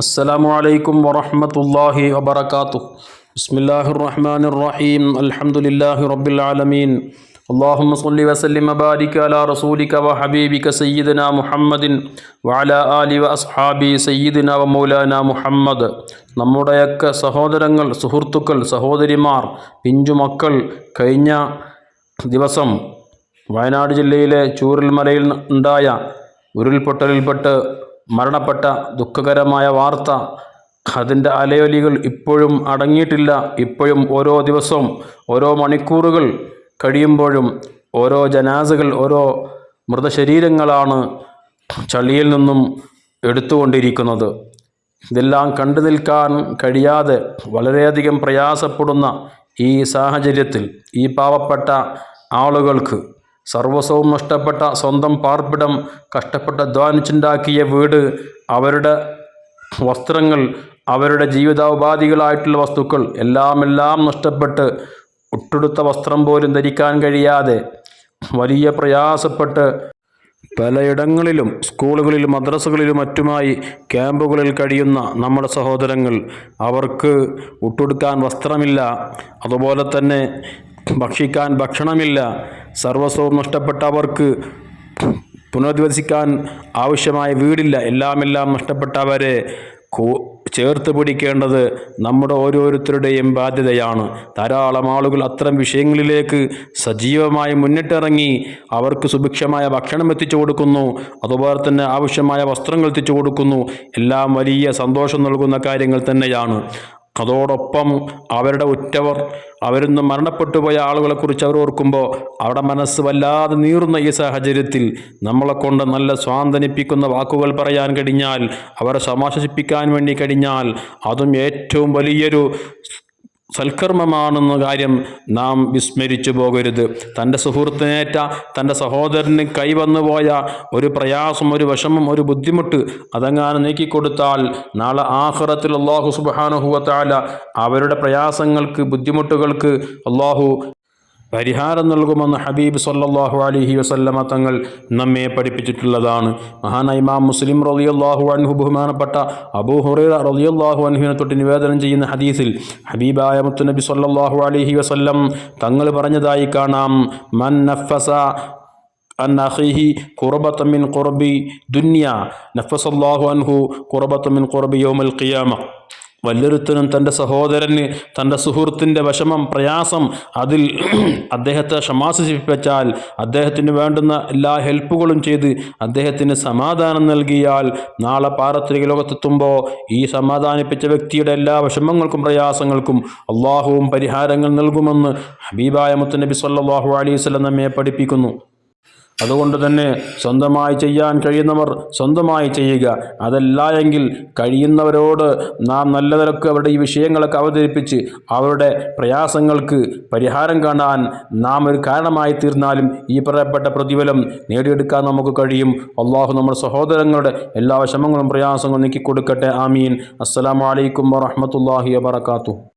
السلام عليكم ورحمة الله وبركاته بسم الله الرحمن الرحيم الحمد لله رب العالمين اللهم صل وسلم وبارك على رسولك وحبيبك سيدنا محمد وعلى آله وأصحابه سيدنا ومولانا മുഹമ്മദ് നമ്മുടെയൊക്കെ സഹോദരങ്ങൾ സുഹൃത്തുക്കൾ സഹോദരിമാർ പിഞ്ചുമക്കൾ കഴിഞ്ഞ ദിവസം വയനാട് ജില്ലയിലെ ചൂരൽമലയിൽ ഉണ്ടായ ഉരുൾപൊട്ടലിൽപ്പെട്ട് മരണപ്പെട്ട ദുഃഖകരമായ വാർത്ത. അതിന്റെ അലയൊലികൾ ഇപ്പോഴും അടങ്ങിയിട്ടില്ല. ഇപ്പോഴും ഓരോ ദിവസവും ഓരോ മണിക്കൂറുകൾ കഴിയുമ്പോഴും ഓരോ ജനാസുകൾ ഓരോ മൃതശരീരങ്ങളാണ് ചളിയിൽ നിന്നും എടുത്തുകൊണ്ടിരിക്കുന്നത്. ഇതെല്ലാം കണ്ടു നിൽക്കാൻ കഴിയാതെ വളരെയധികം പ്രയാസപ്പെടുന്ന ഈ സാഹചര്യത്തിൽ ഈ പാവപ്പെട്ട ആളുകൾക്ക് സർവസ്വവും നഷ്ടപ്പെട്ട സ്വന്തം പാർപ്പിടം കഷ്ടപ്പെട്ട് അധ്വാനിച്ചുണ്ടാക്കിയ വീട് അവരുടെ വസ്ത്രങ്ങൾ അവരുടെ ജീവിതോപാധികളായിട്ടുള്ള വസ്തുക്കൾ എല്ലാം എല്ലാം നഷ്ടപ്പെട്ട് ഒട്ടെടുത്ത വസ്ത്രം പോലും ധരിക്കാൻ കഴിയാതെ വലിയ പ്രയാസപ്പെട്ട് പലയിടങ്ങളിലും സ്കൂളുകളിലും മദ്രസകളിലും മറ്റുമായി ക്യാമ്പുകളിൽ കഴിയുന്ന നമ്മുടെ സഹോദരങ്ങൾ അവർക്ക് ഉട്ടുടുക്കാൻ വസ്ത്രമില്ല. അതുപോലെ തന്നെ ഭക്ഷിക്കാൻ ഭക്ഷണമില്ല. സർവസ്വവും നഷ്ടപ്പെട്ട അവർക്ക് പുനരധിവസിക്കാൻ ആവശ്യമായ വീടില്ല. എല്ലാമെല്ലാം നഷ്ടപ്പെട്ടവരെ ചേർത്ത് പിടിക്കേണ്ടത് നമ്മുടെ ഓരോരുത്തരുടെയും ബാധ്യതയാണ്. ധാരാളം ആളുകൾ അത്തരം വിഷയങ്ങളിലേക്ക് സജീവമായി മുന്നിട്ടിറങ്ങി അവർക്ക് സുഭിക്ഷമായ ഭക്ഷണം എത്തിച്ചു കൊടുക്കുന്നു. അതുപോലെ തന്നെ ആവശ്യമായ വസ്ത്രങ്ങൾ എത്തിച്ചു കൊടുക്കുന്നു. എല്ലാം വലിയ സന്തോഷം നൽകുന്ന കാര്യങ്ങൾ തന്നെയാണ്. അതോടൊപ്പം അവരുടെ ഉറ്റവർ അവരിന്ന് മരണപ്പെട്ടു പോയ ആളുകളെക്കുറിച്ച് അവർ ഓർക്കുമ്പോൾ അവിടെ മനസ്സ് വല്ലാതെ നീറുന്ന ഈ സാഹചര്യത്തിൽ നമ്മളെക്കൊണ്ട് നല്ല സ്വാന്തനിപ്പിക്കുന്ന വാക്കുകൾ പറയാൻ കഴിഞ്ഞാൽ അവരെ സമാശ്വസിപ്പിക്കാൻ വേണ്ടി കഴിഞ്ഞാൽ അതും ഏറ്റവും വലിയൊരു സൽക്കർമ്മമാണെന്ന കാര്യം നാം വിസ്മരിച്ചു പോകരുത്. തന്റെ സുഹൃത്തിനേറ്റ തന്റെ സഹോദരന് കൈവന്നു പോയ ഒരു പ്രയാസം ഒരു വിഷമം ഒരു ബുദ്ധിമുട്ട് അതങ്ങാനെ നീക്കിക്കൊടുത്താൽ നാളെ ആഹ്റത്തിൽ അള്ളാഹു സുബാനുഹുവത്താല അവരുടെ പ്രയാസങ്ങൾക്ക് ബുദ്ധിമുട്ടുകൾക്ക് അള്ളാഹു പരിഹാരം നൽകുമെന്ന് ഹബീബ് സല്ലാഹു അലഹി വസല്ലമ തങ്ങൾ നമ്മെ പഠിപ്പിച്ചിട്ടുള്ളതാണ്. മഹാനൈമാം മുസ്ലിം റളിയല്ലാഹു അൻഹു ബഹുമാനപ്പെട്ട അബൂ ഹുറൈറ റളിയല്ലാഹു അൻഹുവിനെ തൊട്ട് നിവേദനം ചെയ്യുന്ന ഹദീസിൽ ഹബീബായ മുത്തുനബി സല്ലാഹു അലഹി വസല്ലം തങ്ങൾ പറഞ്ഞതായി കാണാം. മൻ നഫസ അൻ കുറബത്തമിൻ ഖുർബി ദുനിയ നഫസല്ലാഹു അൻഹു ഖുർബത മിൻ ഖുർബി യൗമൽ ഖിയാമ. വല്ലൊരുത്തനും തന്റെ സഹോദരന് തന്റെ സുഹൃത്തിന്റെ വിഷമം പ്രയാസം അതിൽ അദ്ദേഹത്തെ ക്ഷമാസിപ്പിച്ചാൽ അദ്ദേഹത്തിന് വേണ്ടുന്ന എല്ലാ ഹെൽപ്പുകളും ചെയ്ത് അദ്ദേഹത്തിന് സമാധാനം നൽകിയാൽ നാളെ പാരത്രിക ലോകത്തെത്തുമ്പോൾ ഈ സമാധാനിപ്പിച്ച വ്യക്തിയുടെ എല്ലാ വിഷമങ്ങൾക്കും പ്രയാസങ്ങൾക്കും അള്ളാഹുവും പരിഹാരങ്ങൾ നൽകുമെന്ന് ഹബീബായ മുത്തനബി സല്ലാഹു അലൈഹി നമ്മെ പഠിപ്പിക്കുന്നു. അതുകൊണ്ട് തന്നെ സ്വന്തമായി ചെയ്യാൻ കഴിയുന്നവർ സ്വന്തമായി ചെയ്യുക. അതല്ല എങ്കിൽ കഴിയുന്നവരോട് നാം നല്ല നിലയ്ക്ക് അവരുടെ ഈ വിഷയങ്ങളൊക്കെ അവതരിപ്പിച്ച് അവരുടെ പ്രയാസങ്ങൾക്ക് പരിഹാരം കാണാൻ നാം ഒരു കാരണമായി തീർന്നാലും ഈ പറയപ്പെട്ട പ്രതിഫലം നേടിയെടുക്കാൻ നമുക്ക് കഴിയും. അള്ളാഹു നമ്മുടെ സഹോദരങ്ങളുടെ എല്ലാ വിഷമങ്ങളും പ്രയാസങ്ങളും നീക്കിക്കൊടുക്കട്ടെ. ആമീൻ. അസ്സലാമലൈക്കും വറഹമത്തല്ലാഹി വാത്തു